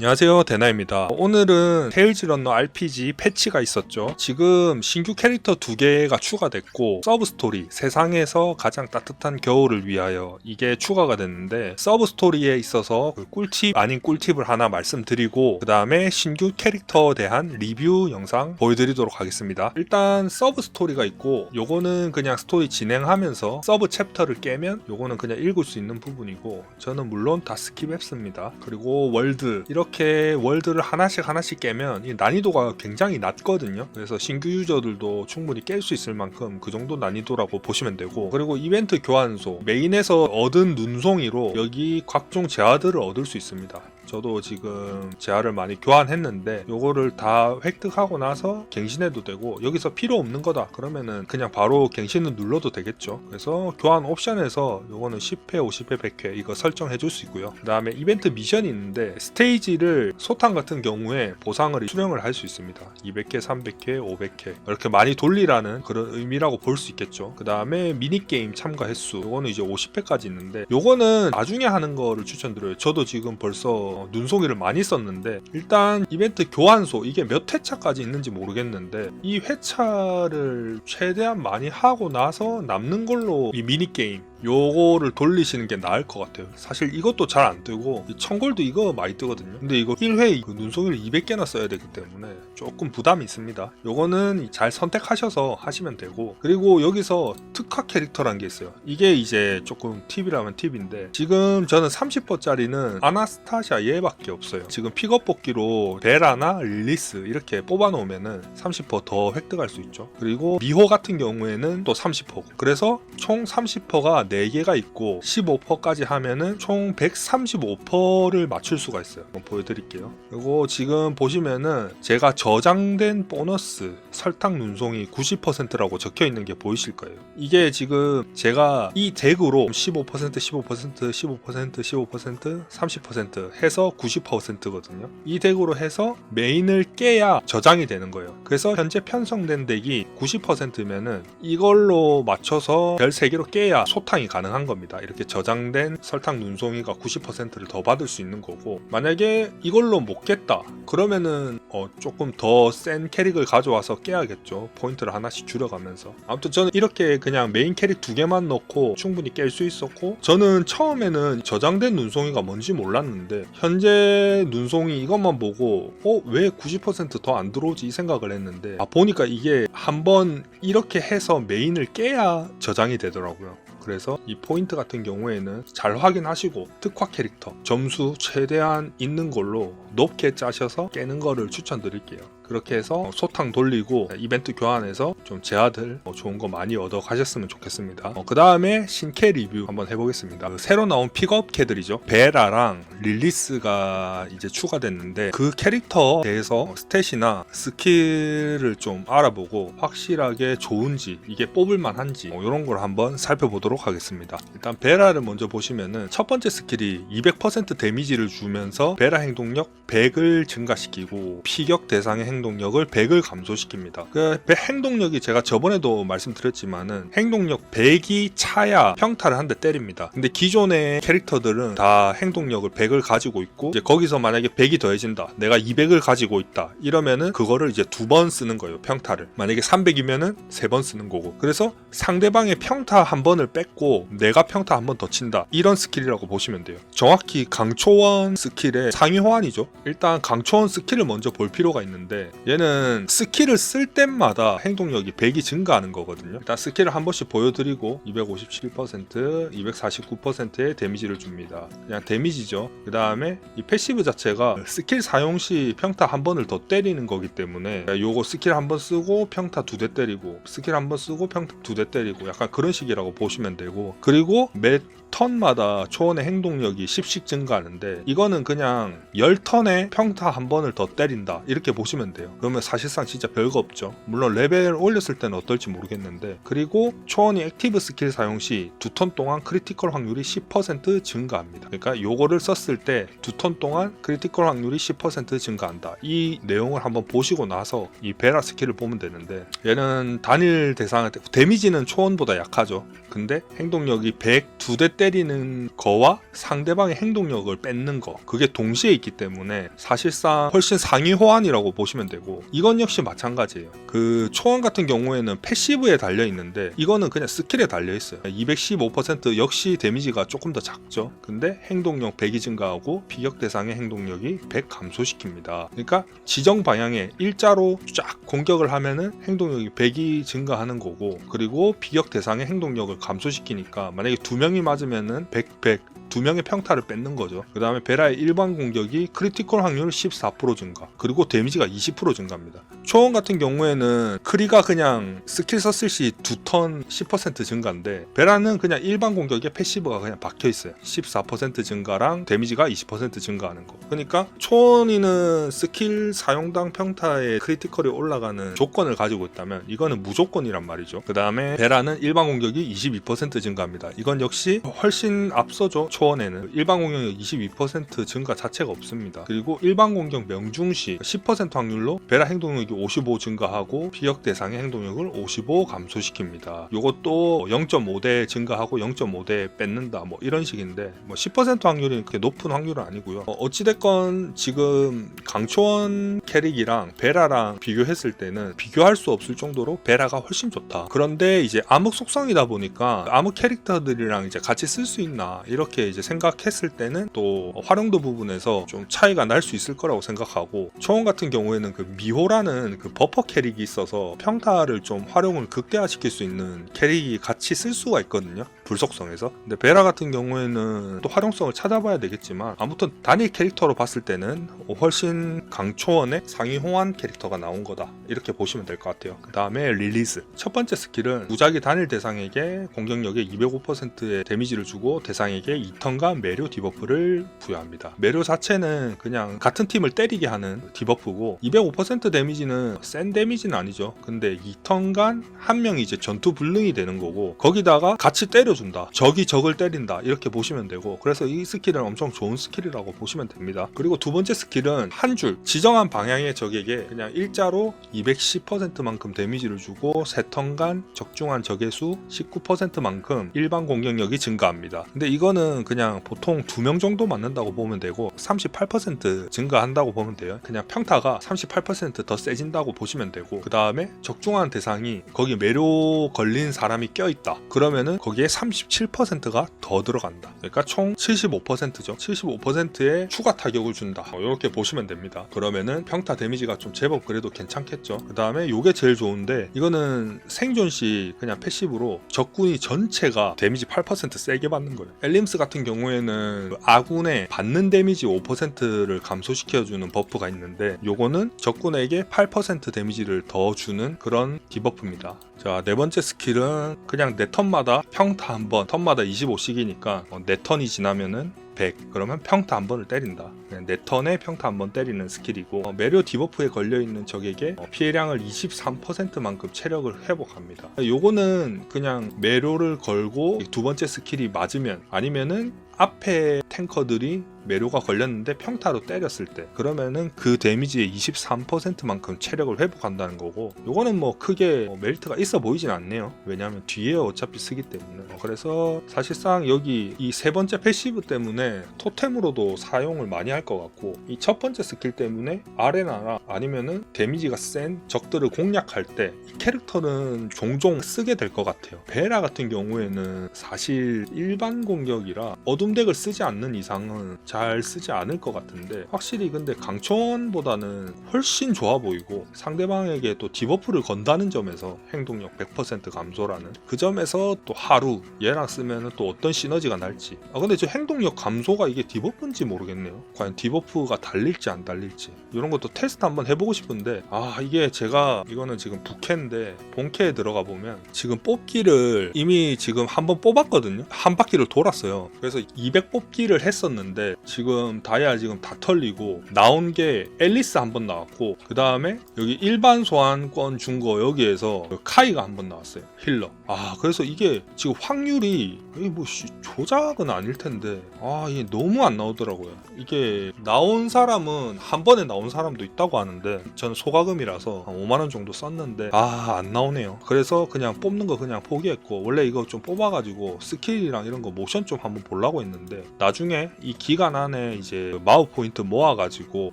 안녕하세요 대나입니다. 오늘은 테일즈 런너 RPG 패치가 있었죠. 지금 신규 캐릭터 두 개가 추가됐고 서브 스토리 세상에서 가장 따뜻한 겨울을 위하여 이게 추가가 됐는데 서브 스토리에 있어서 그 꿀팁 아닌 꿀팁을 하나 말씀드리고 그 다음에 신규 캐릭터에 대한 리뷰 영상 보여드리도록 하겠습니다. 일단 서브 스토리가 있고 요거는 그냥 스토리 진행하면서 서브 챕터를 깨면 요거는 그냥 읽을 수 있는 부분이고 저는 물론 다 스킵했습니다. 그리고 월드 이렇게 월드를 하나씩 하나씩 깨면 이 난이도가 굉장히 낮거든요. 그래서 신규 유저들도 충분히 깰 수 있을 만큼 그 정도 난이도라고 보시면 되고 그리고 이벤트 교환소 메인에서 얻은 눈송이로 여기 각종 재화들을 얻을 수 있습니다. 저도 지금 재화를 많이 교환했는데 요거를 다 획득하고 나서 갱신해도 되고 여기서 필요 없는 거다. 그러면은 그냥 바로 갱신을 눌러도 되겠죠. 그래서 교환 옵션에서 요거는 10회 50회 100회 이거 설정해 줄 수 있고요. 그 다음에 이벤트 미션이 있는데 스테이지를 소탕 같은 경우에 보상을 수령을 할 수 있습니다. 200회 300회 500회 이렇게 많이 돌리라는 그런 의미라고 볼 수 있겠죠. 그 다음에 미니게임 참가 횟수 요거는 이제 50회까지 있는데 요거는 나중에 하는 거를 추천드려요. 저도 지금 벌써 눈속이를 많이 썼는데 일단 이벤트 교환소 이게 몇 회차까지 있는지 모르겠는데 이 회차를 최대한 많이 하고 나서 남는 걸로 이 미니게임 요거를 돌리시는 게 나을 것 같아요. 사실 이것도 잘 안 뜨고 이 청골도 이거 많이 뜨거든요. 근데 이거 1회 그 눈송이를 200개나 써야 되기 때문에 조금 부담이 있습니다. 요거는 잘 선택하셔서 하시면 되고 그리고 여기서 특화 캐릭터란 게 있어요. 이게 이제 조금 팁이라면 팁인데 지금 저는 30%짜리는 아나스타샤 얘밖에 없어요. 지금 픽업 뽑기로 베라나 릴리스 이렇게 뽑아놓으면은 30%더 획득할 수 있죠. 그리고 미호 같은 경우에는 또 30%고 그래서 총 30%가 4개가 있고 15%까지 하면은 총 135%를 맞출 수가 있어요. 한번 보여드릴게요. 그리고 지금 보시면은 제가 저장된 보너스 설탕 눈송이 90%라고 적혀 있는 게 보이실 거예요. 이게 지금 제가 이 덱으로 15% 15% 15% 15% 30% 해서 90%거든요. 이 덱으로 해서 메인을 깨야 저장이 되는 거예요. 그래서 현재 편성된 덱이 90%면은 이걸로 맞춰서 별 3개로 깨야 소탕 이 가능한 겁니다. 이렇게 저장된 설탕 눈송이가 90%를 더 받을 수 있는 거고 만약에 이걸로 못 깼다 그러면은 어, 조금 더 센 캐릭을 가져와서 깨야겠죠. 포인트를 하나씩 줄여가면서 아무튼 저는 이렇게 그냥 메인 캐릭 두 개만 넣고 충분히 깰 수 있었고 저는 처음에는 저장된 눈송이가 뭔지 몰랐는데 현재 눈송이 이것만 보고 어 왜 90%더 안 들어오지 이 생각을 했는데 아 보니까 이게 한번 이렇게 해서 메인을 깨야 저장이 되더라고요. 그래서 이 포인트 같은 경우에는 잘 확인하시고 특화 캐릭터 점수 최대한 있는 걸로 높게 짜셔서 깨는 거를 추천드릴게요. 그렇게 해서 소탕 돌리고 이벤트 교환해서 좀 재화들 뭐 좋은 거 많이 얻어 가셨으면 좋겠습니다. 그 다음에 신캐 리뷰 한번 해보겠습니다. 그 새로 나온 픽업 캐들이죠. 베라랑 릴리스가 이제 추가됐는데 그 캐릭터에 대해서 스탯이나 스킬을 좀 알아보고 확실하게 좋은지 이게 뽑을 만한지 뭐 이런 걸 한번 살펴보도록 하겠습니다. 일단 베라를 먼저 보시면은 첫 번째 스킬이 200% 데미지를 주면서 베라 행동력 100을 증가시키고 피격 대상의 행동 력을 100을 감소시킵니다. 그 행동력이 제가 저번에도 말씀드렸지만은 행동력 100이 차야 평타를 한 대 때립니다. 근데 기존의 캐릭터들은 다 행동력을 100을 가지고 있고 이제 거기서 만약에 100이 더해진다. 내가 200을 가지고 있다. 이러면은 그거를 이제 두 번 쓰는 거예요. 평타를. 만약에 300이면은 세 번 쓰는 거고. 그래서 상대방의 평타 한 번을 뺏고 내가 평타 한 번 더 친다. 이런 스킬이라고 보시면 돼요. 정확히 강초원 스킬의 상위 호환이죠. 일단 강초원 스킬을 먼저 볼 필요가 있는데 얘는 스킬을 쓸 때마다 행동력이 100이 증가하는 거거든요. 일단 스킬을 한 번씩 보여드리고 257%, 249%의 데미지를 줍니다. 그냥 데미지죠. 그 다음에 이 패시브 자체가 스킬 사용 시 평타 한 번을 더 때리는 거기 때문에 요거 스킬 한 번 쓰고 평타 두 대 때리고 스킬 한 번 쓰고 평타 두 대 때리고 약간 그런 식이라고 보시면 되고 그리고 매 턴마다 초원의 행동력이 10씩 증가하는데 이거는 그냥 10턴에 평타 한 번을 더 때린다 이렇게 보시면 돼요. 그러면 사실상 진짜 별거 없죠. 물론 레벨 올렸을 때는 어떨지 모르겠는데 그리고 초원이 액티브 스킬 사용 시 두 턴 동안 크리티컬 확률이 10% 증가합니다. 그러니까 요거를 썼을 때 두 턴 동안 크리티컬 확률이 10% 증가한다. 이 내용을 한번 보시고 나서 이 베라 스킬을 보면 되는데 얘는 단일 대상한테 데미지는 초원보다 약하죠. 근데 행동력이 100두대 때리는 거와 상대방의 행동력을 뺏는 거 그게 동시에 있기 때문에 사실상 훨씬 상위 호환이라고 보시면 되고 이건 역시 마찬가지예요. 그 초원 같은 경우에는 패시브에 달려 있는데 이거는 그냥 스킬에 달려 있어요. 215% 역시 데미지가 조금 더 작죠. 근데 행동력 100이 증가하고 비격 대상의 행동력이 100 감소시킵니다. 그러니까 지정 방향에 일자로 쫙 공격을 하면은 행동력이 100이 증가하는 거고 그리고 비격 대상의 행동력을 감소시키니까 만약에 두 명이 맞으면 은 100, 100, 두 명의 평타를 뺏는 거죠. 그 다음에 베라의 일반 공격이 크리티컬 확률 14% 증가, 그리고 데미지가 20% 증가합니다. 초원 같은 경우에는 크리가 그냥 스킬 썼을 시 두 턴 10% 증가인데 베라는 그냥 일반 공격에 패시브가 그냥 박혀 있어요. 14% 증가랑 데미지가 20% 증가하는 거. 그러니까 초원이는 스킬 사용당 평타의 크리티컬이 올라가는 조건을 가지고 있다면 이거는 무조건이란 말이죠. 그 다음에 베라는 일반 공격이 22% 증가합니다. 이건 역시 훨씬 앞서죠. 초원에는 일반 공격력 22% 증가 자체가 없습니다. 그리고 일반 공격 명중시 10% 확률로 베라 행동력이 55 증가하고 피역 대상의 행동력을 55 감소시킵니다. 이것도 0.5대 증가하고 0.5대 뺏는다 뭐 이런 식인데 뭐 10% 확률이 그렇게 높은 확률은 아니고요. 어, 어찌됐건 지금 강초원 캐릭이랑 베라랑 비교했을 때는 비교할 수 없을 정도로 베라가 훨씬 좋다. 그런데 이제 암흑 속성이다 보니까 암흑 캐릭터들이랑 이제 같이 쓸 수 있나 이렇게 이제 생각했을 때는 또 활용도 부분에서 좀 차이가 날 수 있을 거라고 생각하고 초원 같은 경우에는 그 미호라는 그 버퍼 캐릭이 있어서 평타를 좀 활용을 극대화시킬 수 있는 캐릭이 같이 쓸 수가 있거든요. 불속성에서. 근데 베라 같은 경우에는 또 활용성을 찾아봐야 되겠지만 아무튼 단일 캐릭터로 봤을 때는 훨씬 강초원의 상위 호환 캐릭터가 나온 거다. 이렇게 보시면 될 것 같아요. 그 다음에 릴리즈. 첫 번째 스킬은 무작위 단일 대상에게 공격력의 205%의 데미지를 주고 대상에게 2턴간 매료 디버프를 부여합니다. 매료 자체는 그냥 같은 팀을 때리게 하는 디버프고 205% 데미지는 센 데미지는 아니죠. 근데 2턴간 한 명이 이제 전투 불능이 되는 거고 거기다가 같이 때려 준다. 적이 적을 때린다. 이렇게 보시면 되고 그래서 이 스킬은 엄청 좋은 스킬이라고 보시면 됩니다. 그리고 두 번째 스킬은 한 줄 지정한 방향의 적에게 그냥 일자로 210%만큼 데미지를 주고 세 턴간 적중한 적의 수 19%만큼 일반 공격력이 증가합니다. 근데 이거는 그냥 보통 두 명 정도 맞는다고 보면 되고 38% 증가한다고 보면 돼요. 그냥 평타가 38%더 세진다고 보시면 되고 그 다음에 적중한 대상이 거기 매료 걸린 사람이 껴있다. 그러면은 거기에 37%가 더 들어간다. 그러니까 총 75%죠. 75%의 추가 타격을 준다. 이렇게 보시면 됩니다. 그러면은 평타 데미지가 좀 제법 그래도 괜찮겠죠. 그 다음에 요게 제일 좋은데 이거는 생존 시 그냥 패시브로 적군이 전체가 데미지 8% 세게 받는 거예요. 엘림스 같은 경우에는 아군의 받는 데미지 5%를 감소시켜주는 버프가 있는데 요거는 적군에게 8% 데미지를 더 주는 그런 디버프입니다. 자, 네 번째 스킬은 그냥 내 턴마다 평타 한 번, 턴마다 25씩이니까 내 턴이 지나면은 100 그러면 평타 한 번을 때린다. 내 턴에 평타 한 번 때리는 스킬이고 어, 매료 디버프에 걸려 있는 적에게 어, 피해량을 23%만큼 체력을 회복합니다. 요거는 그냥 매료를 걸고 두 번째 스킬이 맞으면 아니면은 앞에 탱커들이 매료가 걸렸는데 평타로 때렸을 때 그러면은 그 데미지의 23%만큼 체력을 회복한다는 거고 요거는 뭐 크게 뭐 메리트가 있어 보이진 않네요. 왜냐하면 뒤에 어차피 쓰기 때문에. 어, 그래서 사실상 여기 이 세 번째 패시브 때문에 토템으로도 사용을 많이 할 것 같고 이 첫 번째 스킬 때문에 아레나나 아니면은 데미지가 센 적들을 공략할 때 이 캐릭터는 종종 쓰게 될 것 같아요. 베라 같은 경우에는 사실 일반 공격이라 어둠 덱을 쓰지 않는 이상은 잘 쓰지 않을 것 같은데 확실히 근데 강촌보다는 훨씬 좋아 보이고 상대방에게 또 디버프를 건다는 점에서 행동력 100% 감소라는 그 점에서 또 하루 얘랑 쓰면 또 어떤 시너지가 날지. 아 근데 저 행동력 감소가 이게 디버프인지 모르겠네요. 과연 디버프가 달릴지 안 달릴지. 이런 것도 테스트 한번 해보고 싶은데 아 이게 제가 이거는 지금 부캐인데 본캐에 들어가 보면 지금 뽑기를 이미 지금 한번 뽑았거든요. 한 바퀴를 돌았어요. 그래서 200 뽑기를 했었는데 지금 다이아 지금 다 털리고 나온 게 앨리스 한 번 나왔고 그 다음에 여기 일반 소환권 준 거 여기에서 그 카이가 한 번 나왔어요 힐러. 아 그래서 이게 지금 확률이 뭐 씨, 조작은 아닐 텐데 아 이게 너무 안 나오더라고요. 이게 나온 사람은 한 번에 나온 사람도 있다고 하는데 저는 소가금이라서 한 5만 원 정도 썼는데 아 안 나오네요. 그래서 그냥 뽑는 거 그냥 포기했고 원래 이거 좀 뽑아가지고 스킬이랑 이런 거 모션 좀 한번 보려고 했는데 나중에 이 기간 안에 이제 마우 포인트 모아가지고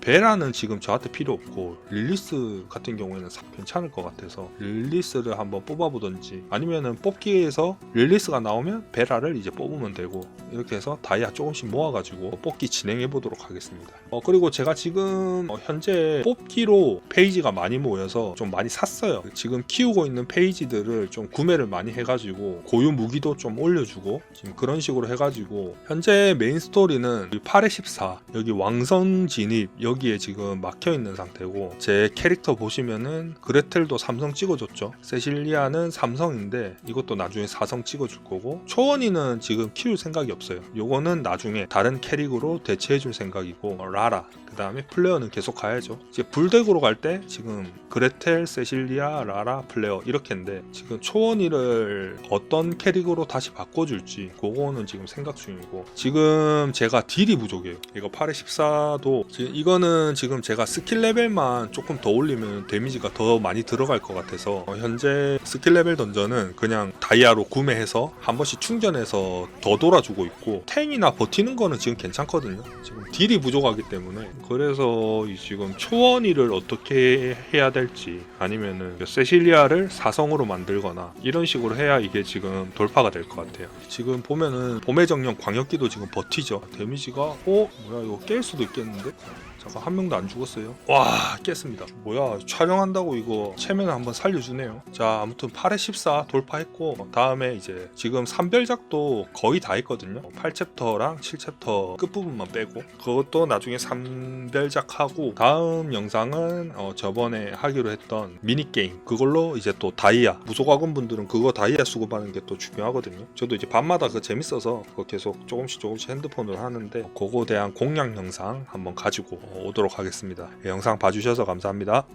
베라는 지금 저한테 필요 없고 릴리스 같은 경우에는 사- 괜찮을 것 같아서 릴리스를 한번 뽑아보던지 아니면은 뽑기에서 릴리스가 나오면 베라를 이제 뽑으면 되고 이렇게 해서 다이아 조금씩 모아가지고 뽑기 진행해 보도록 하겠습니다. 어 그리고 제가 지금 어, 현재 뽑기로 페이지가 많이 모여서 좀 많이 샀어요. 지금 키우고 있는 페이지들을 좀 구매를 많이 해가지고 고유 무기도 좀 올려주고 지금 그런 식으로 해가지고 현재 메인 스토리는 8회 14 여기 왕성 진입 여기에 지금 막혀 있는 상태고 제 캐릭터 보시면은 그레텔도 삼성 찍어줬죠. 세실리아는 삼성인데 이것도 나중에 사성 찍어줄 거고 초원이는 지금 키울 생각이 없어요. 요거는 나중에 다른 캐릭으로 대체해줄 생각이고 어, 라라 그 다음에 플레어는 계속 가야죠. 이제 불덱으로 갈 때 지금 그레텔, 세실리아, 라라, 플레어 이렇게인데 지금 초원이를 어떤 캐릭으로 다시 바꿔줄지 그거는 지금 생각 중 이고 지금 제가 딜이 부족해요. 이거 8회 14도 지금 이거는 지금 제가 스킬 레벨만 조금 더 올리면 데미지가 더 많이 들어갈 것 같아서 어, 현재 스킬 레벨 던전은 그냥 다이아로 구매해서 한 번씩 충전해서 더 돌아주고 있고 탱이나 버티는 거는 지금 괜찮거든요. 지금 딜이 부족하기 때문에 그래서 이 지금 초원이를 어떻게 해야 될지 아니면은 세실리아를 사성으로 만들거나 이런 식으로 해야 이게 지금 돌파가 될 것 같아요. 지금 보면은 봄의 정령 광역 기도 지금 버티죠. 데미지가 어 뭐야 이거 깰 수도 있겠는데? 잠깐 한 명도 안 죽었어요. 와 깼습니다. 뭐야 촬영한다고 이거 체면 한번 살려주네요. 자 아무튼 8회 14 돌파했고 다음에 이제 지금 삼별작도 거의 다 했거든요. 8챕터랑 7챕터 끝부분만 빼고 그것도 나중에 삼별작 하고 다음 영상은 어, 저번에 하기로 했던 미니게임 그걸로 이제 또 다이아 무소가군 분들은 그거 다이아 수급하는 게 또 중요하거든요. 저도 이제 밤마다 그거 재밌어서 그거 계속 조금씩 조금씩 핸드폰으로 하는데 그거에 대한 공략 영상 한번 가지고 오도록 하겠습니다. 예, 영상 봐주셔서 감사합니다.